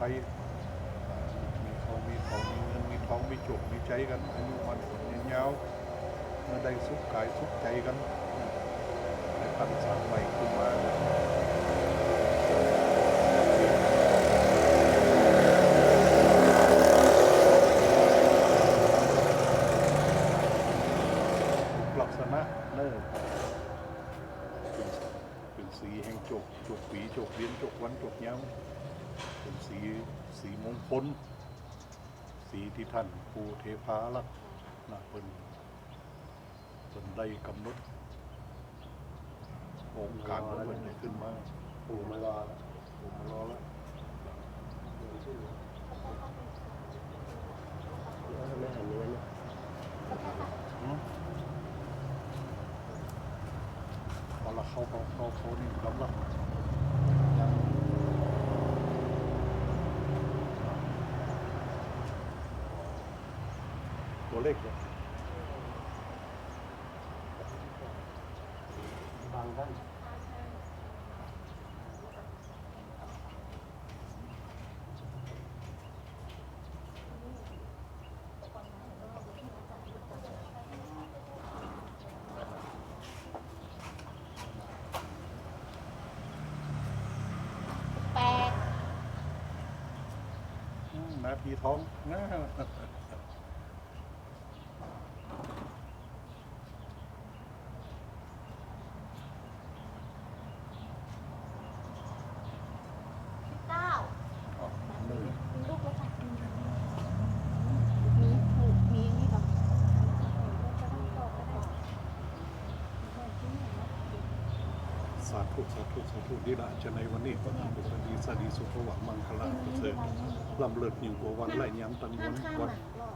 จากขอบจากภัยอ่ามีเขามีของมีเงินมีทองมีจุกมีใจกันอายุมันคนยืนยาวเมื่อได้สุขกายสุขใจกันในพันสร้างใหม่ขึ้นมาลักษณะเนิ่เป็นเป็นสีแห่งจกจกปีจกเวียนจกวันจกเย้า เป็นสีสีมงคล สีที่ท่านภูเทพาลักษณ์นะเป็นเป็นได้กำหนดองค์การของมันได้ขึ้นมาปู่มารอผมรอแล้วแล้วทำไมหันอย่างนั้นเนี่ยหืมพอละเขาเขาเขาเขานี่กำลังยัง ตัวเลขเนี่ยบางท่านแปดอืมนาทีท้องนะ เก้า หนึ่ง มีลูกแล้วค่ะมีถูกมีนี่แบบ สา ธุสาธุสาธุนี่ละจะในวันนี้ก็ทำบุญดีสดีสุขหวังมังคลาประเสริฐลำเลิศยิ่งกว่าวันไล่ย้ำตังวันวัน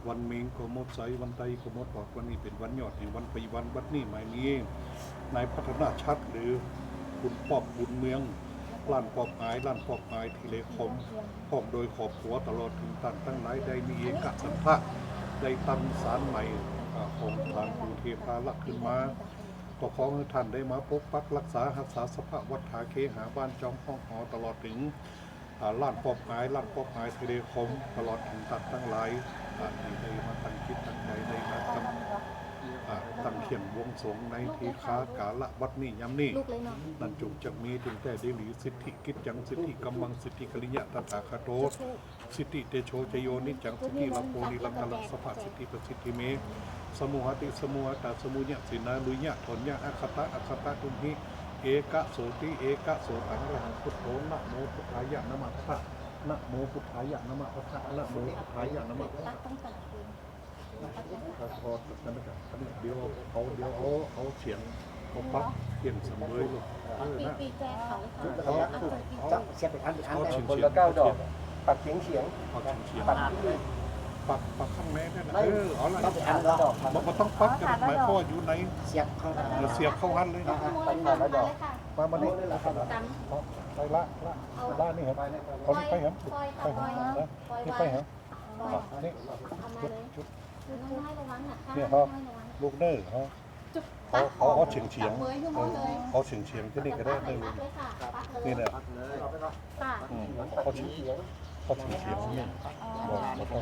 วันเมงก็หมดใสวันไตก็หมดบอกวันนี้เป็นวันยอดแห่งวันปีวันวัดนี้หมายนี้นายพัฒนาชัดหรือคุณปอบบุญเมืองล้านปอบอายล้านปอบอายทีเลคมพร้อมโดยขอบหัวตลอดถึงตันตั้งหลายได้มีเอกสันทะได้ตั้งสารใหม่อ่าของทานภูเทพาลักษณ์ขึ้นมา ก็ขอให้ท่านได้มาปกปักรักษาหักษาสภาพวัดถาเคหาบ้านจอมห้องหอตลอดถึงล่าล้านปอบหายล้านปอบหายเทเลคมตลอดถึงตัดทั้งหลายที่ได้มาตั้งคิดตั้งใจได้มากำอ่า ตั้งเขียนวงสงฆ์ในทีคากาละวัดนี้ย้ำนี่ ลูกเลยเนาะนั่นจุงจะมีถึงแต่ได้หรือสิทธิกิจจังสิทธิกำมังสิทธิกริยะตถาคโตสิทธิเตโชจโยนิจังสิทธิลัมโพนิลังกลังสภาสิทธิประสิทธิเมสมุหติสมุหตาสมุญญสินาลุญญะถนญะอัคตะอัคตะตุมหิเอกะโสติเอกะโสตังระหังพุทโธนะโมพุทธายะนะมะพะนะโมพุทธายะนะมะพะนะโมพุทธายะนะมะพะตักตั้งแต่คื นถ้าพอนั่นนะครับอันนี้เดี๋ยวเอาเดี๋ยวเอาเอาเสียงเอาปักเปลี่ยนสำเลยลูกเออปีนะปีแก้เขาค่ะเอาเอาเจอปีจะแก้เสียบไปอันอันเอาได้เฉียงคนละเก้าดอก ปักเฉียงเฉียงเอาเฉียงปักปักปักข้างแม่ได้นะเออเอาละต้องอันละดอกมันมันต้องปักกันหมายพ่ออยู่ในเสียบเข้ามาเดี๋ยวเสียบเข้าหันเลยนะขโมยค่ะมาเลยค่ะมามานี่กันไปละละละนี่ครับเขานี่ไปครับไปครับนี่ไปครับปล่อยนี่ชุด น้อยระวังนะค่ะเนี่ยน้เขาอยระวังลูกเนอร์เขาจุดเขาเขาเอาเฉียงเฉียงเมยขึ้นหมดเลยเขาเฉียงเฉียงที่นี่ก็ได้เลยปักเลยค่ะปักเลยนี่เนี่ยปักเลยเอาไปก่อนค่ะอืมปัเขากเฉียงเฉียงเขาเฉียงเฉียงนี่บอกเขาต้อง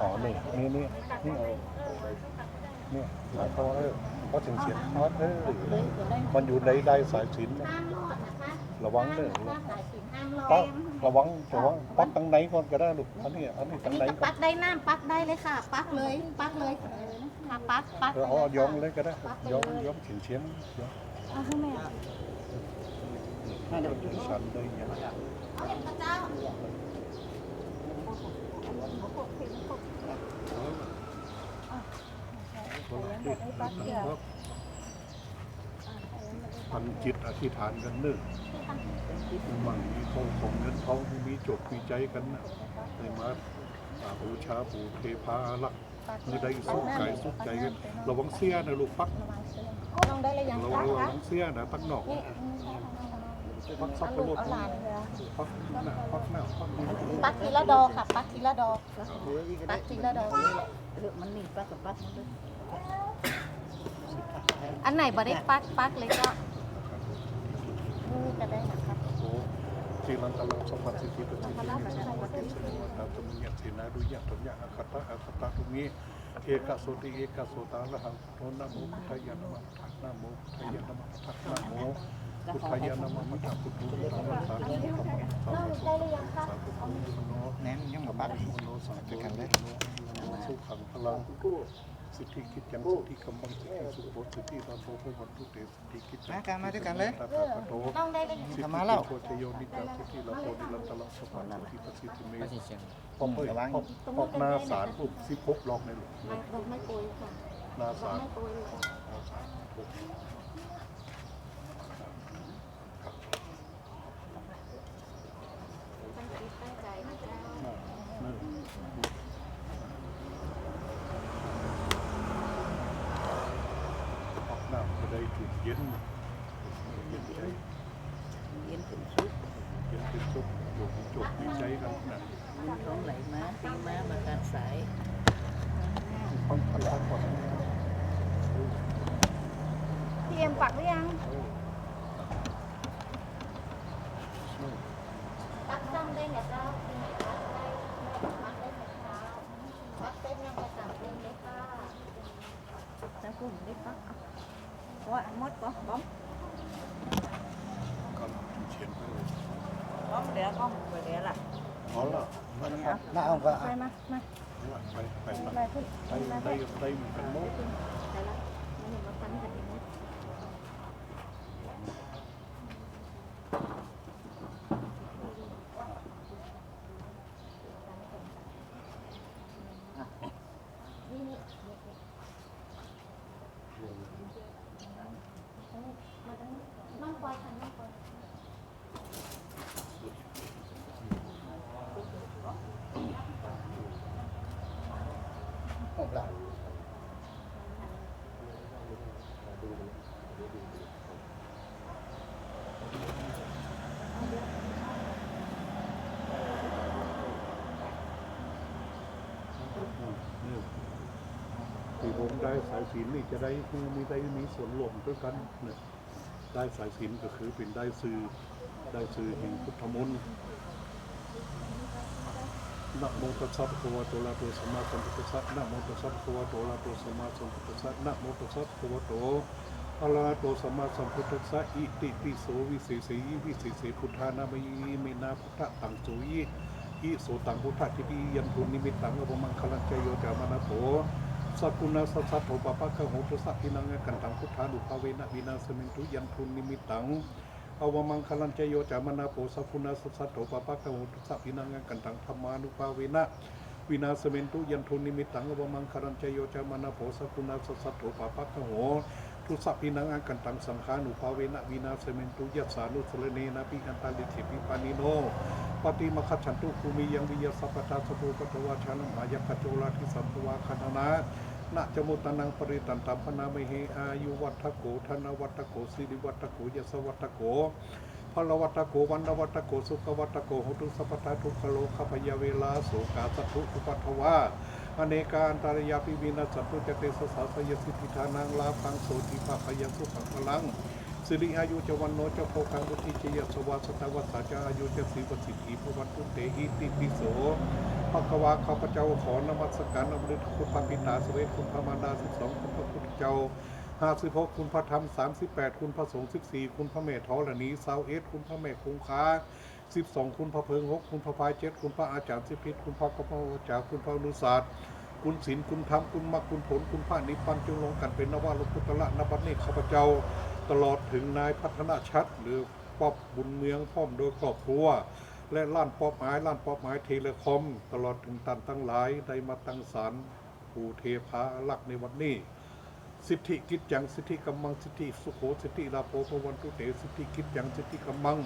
อ๋อนี่นี่นี่นี่นี่หมายเขามว่าเออเขาเฉียงเฉียงเขาเออมันอยู่ในได้สายสินห้ามรอดนะคะ ระวังเด้อห้ามสายสินห้ามรอปักดระวังระวังปักตั้งไหนก่อนก็ได้ลูกอันนี้อันนี้อัตั้นงนี้ไหนจะก่อปันกได้น้ำปักได้เลยค่ะ ปักเลยปักเลยค่ะปักปักเออเอายองเลยก็ได้ยองยองเฉียงเฉียงยองเอาให้แม่สันเลยอย่างเอาเห็นพระเจ้า พันจิตอธิษฐานกันเนิ่นมั่งมีทองของเงินทองที่มีจบมีใจกันนะในมาอ่าบูชาปู่เทพาอารักษ์มือได้สุขกายสุขใจกันระวังเสียนะลูกปักลองได้เลยยังระคะวังระวังเสียนะตั้งนอกปักสับปะรดเอาหลานเลยปักหน้าปักหน้าปักหน้าปักทีละดอกค่ะปักทีละดอกเฮ้ยก็ปัได้กทีละดอกเลือกมันนี่ปักกับปักมันเลยอันไหนบ่ได้ปักปักเลยก็ ติลันตลังสมบัติสิทธิปฏิทินสมวัติสมวัตตาสมุญญสีนาดุยะธัญญะอาคตะอาคตะตุมีเอกโสติเอกโสตาละหังพุทนะโมพุทธายะนะมะพุทธะนะโมพุทธายนะมะพุทธะนะโมพุทธายะนะมะพุทธะพุทโธพุทธะรักษาพุทธะธรรมะสาธุสาธุสาธุพุทโธแหนมยังกับบับัตกรโนสังเกกันเลยสุขังพลัง สิทธิกิจยังสิทธิกำบังสิทธิสุโขสิทธิราโภพวันทุเตสิทธิกิจมากาคาด้วยกันเลยตาตาโตสิทธิโคชโยนิจาสิทธิราโภนิลันตลังสภาสิทธิประสิทธิเมปอมเอ้ยปอมปอมนาสารปุ๊บสิบหกล็อกในหลวงไม่เราไม่โกยค่ะนาเราสารไม่โกยเลยค่ะนาสารหกครับ ตั้งจิตตั้งใจนะเจ้า หนึ่งออก น้ำก็ได้ถูกเย็นเย็นใจเย็นถึงชุดเย็นเป็นสุขอยู่ในจุกในใจกันนะ เงินท้องไหลมาตีมามาตัดสาย ต้องพันพันก่อน พี่เอ็มปักหรือยังปักตั้งได้เนี่ยเจ้าปักได้ปักได้ไหมคะปักเต้นยังกระสับเต้นเลยค่ะ ถ้าคุณได้ปักว่าหมดก็บ้อม ก็เขียนไปเลย บ้อมเดี๋ยวบ้อมไปเดี๋ยวล่ะ เอาละ น้าเอาก็ ไปมามาไปไปไปขึ้นไปได้ได้เหมือนกันหมดไปละไม่เห็นมาฟันกันอีกนะ นั่งปล่อยค่ะนั่งปล่อย ผมละ นี่ที่ ผมได้สายศีลนี่จะได้มีได้มีส่วนร่วมด้วยกันเนี่ยได้สายศีลก็คือเป็นได้สื่อได้สื่อแห่งพุทธมนต์นะโมตัสสะภะคะวะโตอะระหะโตสัมมาสัมพุทธัสสะนะโมตัสสะภะคะวะโตอะระหะโตสัมมาสัมพุทธัสสะนะโมตัสสะภะคะวะโตอะระหะโตสัมมาสัมพุทธัสสะอิติปิโสวิเศษสีวิเศษีพุทธานามยีเมนาพุทธะตังโสยิอิโสตังพุทธะทิฏฐิยันทุนิมิตตังอภมังคลังใจโยจามนาโถ สักุณาสัสสะโถปะปะคะโหตุสัพพินังกันตังพุทธานุภาเวนะวินาสมินตุยันทุนิมิตังอวมังคลันเจโยจามนาโปสัพพุนาสัสสะโตปะปะกะโหตุสัพพินังกันตังธรรมานุภาเวนะวินาสเมนตุยันทุนิมิตังอวมังคลันจโยจามนาโปสัพพุนาสัสสะโตปะปะกะโหทุสัพพินังกันตังสังฆานุภาเวนะวินาสเมนตุยัสสานุสรเนนะปิอันตาลิเถปิปานิโนปฏิมคัจฉันตุภูมิยังวิยสัพพะตาสตุปตวาชานัมายคัจโจลาทิสัมภวาคณนา นะจมุตนังปริตันตัมพนามิเฮอายุวัฏโกธนวัฏโกสิริวัฏโกยสวัฏโกพลวัตโกวันวัตโกสุขวัตโกโหตุสัพพะทุกขโลขพยเวลาโสกาสัตุอุปัทวาอเนกาอันตารยาปิวินาสัตตุจเตสสาสยสิทธิธานังลาภังโสติภาพยสุขังพลัง สิริอายุจวันโนเจะโพคังวุฒิจยสวาสตวัสสาจาอายุจะสีวสิทธิพวัตุเตหิติปิโสภควาข้าพเจ้าขอนมัสการนำฤทธิคุณพระปิตาสเวทคุณพระมารดาสิบสองคุณพระพุทธเจ้าห้าสิบหกคุณพระธรรมสามสิบแปดคุณพระสงฆ์สิบสี่คุณพระเมธธรณีสาวเอสคุณพระแม่คงคาสิบสองคุณพระเพิงหกคุณพระพายเจ็ดคุณพระอาจารย์สิบพิษคุณพระกพระจาคุณพระนุศาสตร์คุณศีลคุณธรรมคุณมรรคคุณผลคุณพระนิพพานจงลงกันเป็นนวาลพุทธละนบัตนี้ข้าพเจ้า ตลอดถึงนายพัฒนาชัด หรือป๊อบบุญเมืองพร้อมโดยครอบครัว และล้านป๊อบไม้ล้านป๊อบไม้เทเลคอม ตลอดถึงตันทั้งหลายได้มาตั้งศาลปู่เทพาอารักษ์ในวันนี้สิทธิกิจจังสิทธิกำมังสิทธิสุโขสิทธิลาโภพวันตุเตสิทธิกิจจังสิทธิกำมัง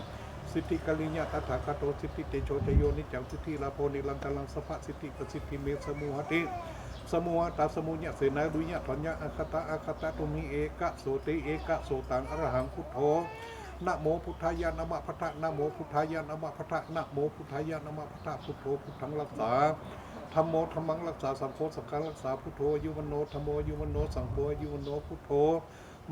สิทธิกลิญญาตถาคตโตสิทธิเตโชชโยนิจังสิทธิลาโพนิลังกลังสภะสิทธิประสิทธิเมสมุหติ สมุวตาสมุญญะเสนาดุญญะทัญญะอคตะอคตะตุมิเอกะโสติเอกะโสตังอรหังพุทโธนะโมพุทธายะนามะพะทะนะโมพุทธายะนามะพะทะนะโมพุทธายะนามะพะทะพุทโธพุทธังรักษาธรรมโมธรรมังรักษาสังโฆสังฆรักษาพุทโธอายุวันโนธรรมโมอายุวันโนสังโฆอายุวันโนพุทโธ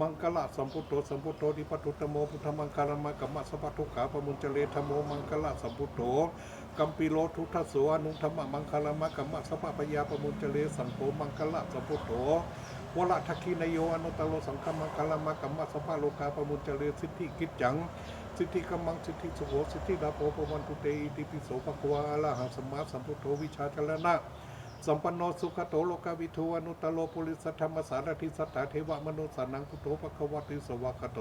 มังคละสัมพุทโธสัมพุทโธดิปัตุตโมพุทธมังคามะกัมมะสัพพะทุกขาปมุญเจเลธรรมโมมังคละสัมพุทโธกัมปิโลทุทัสโสอนุธรรมะมังคามะกัมมะสัพพะปยาปมุญเจเลสังโฆมังคละสัมพุทโธวละทักขินโยอนุตโลสังฆมังคามะกัมมะสัพพะโลกาปมุญเจเลสิทธิกิจจังสิทธิกัมมังสิทธิสุโขสิทธิดาโปปวันตุเตอิติปิโสภควาอะหังสัมมาสัมพุทโธวิชาจรณะ สัมปันโนสุขโตโลกาวิทูอนุตตโลปุริสัทธรรมสารทิสัทธาเทวมนุสานังพุทโธปะคะวะติสวากขาโต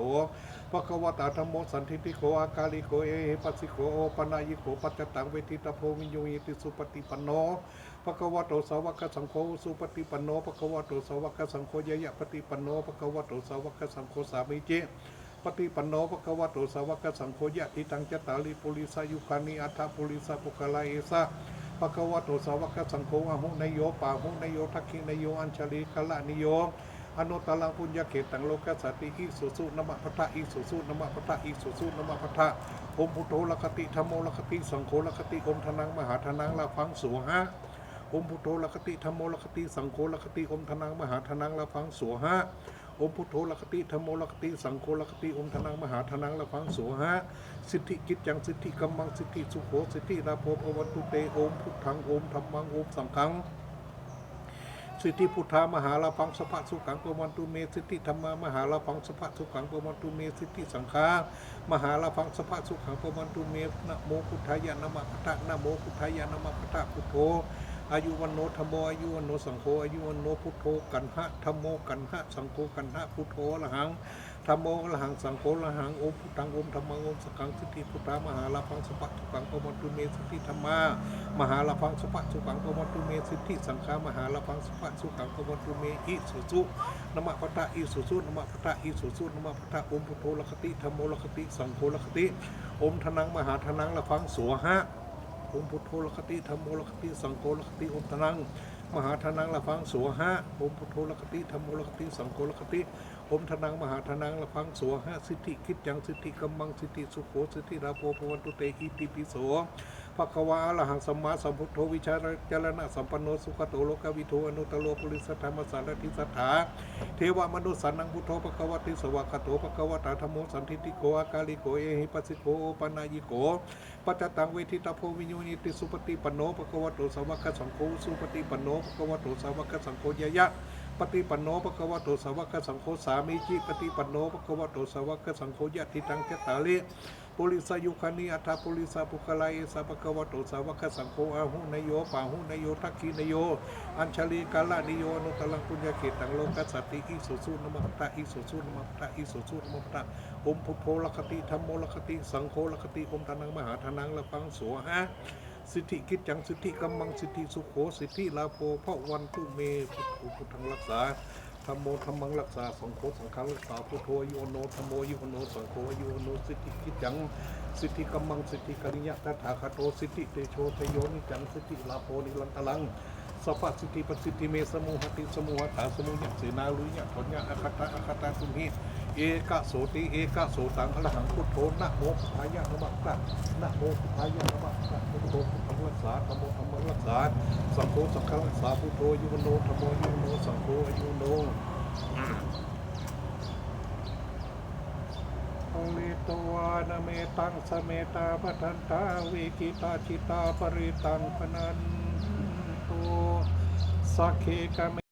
ปะคะวะตาธรรมโมสันทิติโกอากาลิโกเอหิปัสสิโกโอปนายิโกปัจจตังเวทิตาโพวิญโยยติสุปฏิปันโนปะคะวะโตสาวกสังโฆสุปฏิปันโนปะคะวะโตสาวกสังโฆยะยะปฏิปันโนปะคะวะโตสาวกสังโฆสามิเจปฏิปันโนภควโตสาวกสังโฆยะทิตังจตาลิปุริสายุคานิอัฏฐปุริสาปุคลาเอสะภควะโตสาวกสังโฆอหุนโยปาหุนโยทักขินโยอัญชลีกละนิโยอนุตลังปุญญาเขตังโลกัสสติอิสุสุนมะพะทะอิสุสุนมะพะทะอิสุสุนมะพะทะอมพุทโธลคติธรรมโมลคติสังโฆลคติอมทนังมหาทนังละฟังสูหะอมพุทโธลคติธรรมโมลคติสังโฆลคติอมทนังมหาทนังละฟังสัวหะ อมพุทโธลคติธรรมโมลคติสังโฆลคติอมทนังมหาทนังละฟังสัวหะสิทธิกิจจังสิทธิกัมมังสิทธิสุโขสิทธิราโภปวันตุเตโอมพุทธังโอมธรรมังโอมสังฆังสิทธิพุทธามหาลาพังสภะสุขังปวันตุเมสิทธิธรรมามหาลาพังสภะสุขังปวันตุเมสิทธิสังฆามหาลาพังสภะสุขังปวันตุเมนะโมพุทธายะนะมะพุทธะนะโมพุทธายะนะมะพุทธะพุทโธ อายุวันโนธรรมโมอายุวันโนสังโฆอายุวันโนพุทโธกันหะธรรมโมกันหะสังโฆกันหะพุทโธละหังธรรมโมละหังสังโฆละหังโอมพุทธังโอมธรรมังโอมสังฆังสิทธิพุทธามหาลาพังสภะสุขังปวันตุเมสิทธิธรรมามหาลาพังสุภะสุขังปวันตุเมสิทธิสังฆามหาลาพังสุภะสุขังปวันตุเมอิสุสุนมะพะทะอิสุสุนมะพะทะอิสุสุนมะพะทะอมพุทโธลคติธรรมโมลคติสังโฆลคติอมทนังมหาทนังละฟังสัวหะ อมพุทโธลคติธรรมโมลคติสังโฆลคติอมทนังมหาทนังละฟังสัวหะอมพุทโธลคติธรรมโมลคติสังโฆลคติอมทนังมหาทนังละฟังสัวหะสิทธิคิดจังสิทธิกัมมังสิทธิสุโขสิทธิราโภปวันตุเตหิติปิโส ภควาอรหังสัมมาสัมพุทโธวิชาจารณะสัมปันโนสุขโตโลกวิโทอนุตโลปุริสธรรมสารทิสัทธาเทวมนุสสันนังพุทโธภควติสวากโตภควตาธรรมสันทิติโกอากาลิโกเอหิปัสสิโกปนายิโกปัจจตังเวทิตาโพวิญโยนิติสุปฏิปันโนภควโตสาวกสังโฆสุปฏิปันโนภควโตสาวกสังโฆยะยะปฏิปันโนภควโตสาวกสังโฆสามีจิปฏิปันโนภควโตสาวกสังโฆยะทิตังเจตาลิ ปุริสายุคานิอัฏฐปุริสาปุคลายสัพพะวะโตสาวกสังโฆอาหุนโยปาหุนโยทักขินโย อัญชลีกาลานิโยอนุตลังปุญญาเขตังโลกัสสติอิสุสุนมะตะอิสุสุนมะตะอิสุสุนมะตะอมพุทโธลคติธรรมโมลคติสังโฆลคติอมทานังมหาทานังละฟังโสหะสิทธิกิจจังสิทธิกัมมังสิทธิสุโขสิทธิลาโภพระวันตุเมพุทโธพุทธังรักษา ธรรมโมธรรมังรักษาสังโฆสังฆังรักษาพุทโธอายุโนธรรมโมยุโนสังโฆยุโนสิทธิกิจจังสิทธิกัมมังสิทธิกริยะตถาคโตสิทธิเตโชเทโยนิจังสิทธิลาโพนิลังตลังสัพพสิทธิปสิทธิเมสมุหติสมุหตาสมุญะเสนาลุยะทนยะอาคตะอาคตะสุมิ เอกะโสติเอกะโสตังอรหังพุทโธนะโมพุทธายะนะมะพระนะโมพุทธายะนะมะพระพุทโธพุทธังรักษาธรรมโมธรรมรักษาสังโฆสังฆังรักษาพุทโธยุวโนธรรมโมยุวโนสังโฆอายุโนอเลตวานเมตังสเมตาปทันตาวิกิตาชิตาปริตังพนันโตสักเคกะเม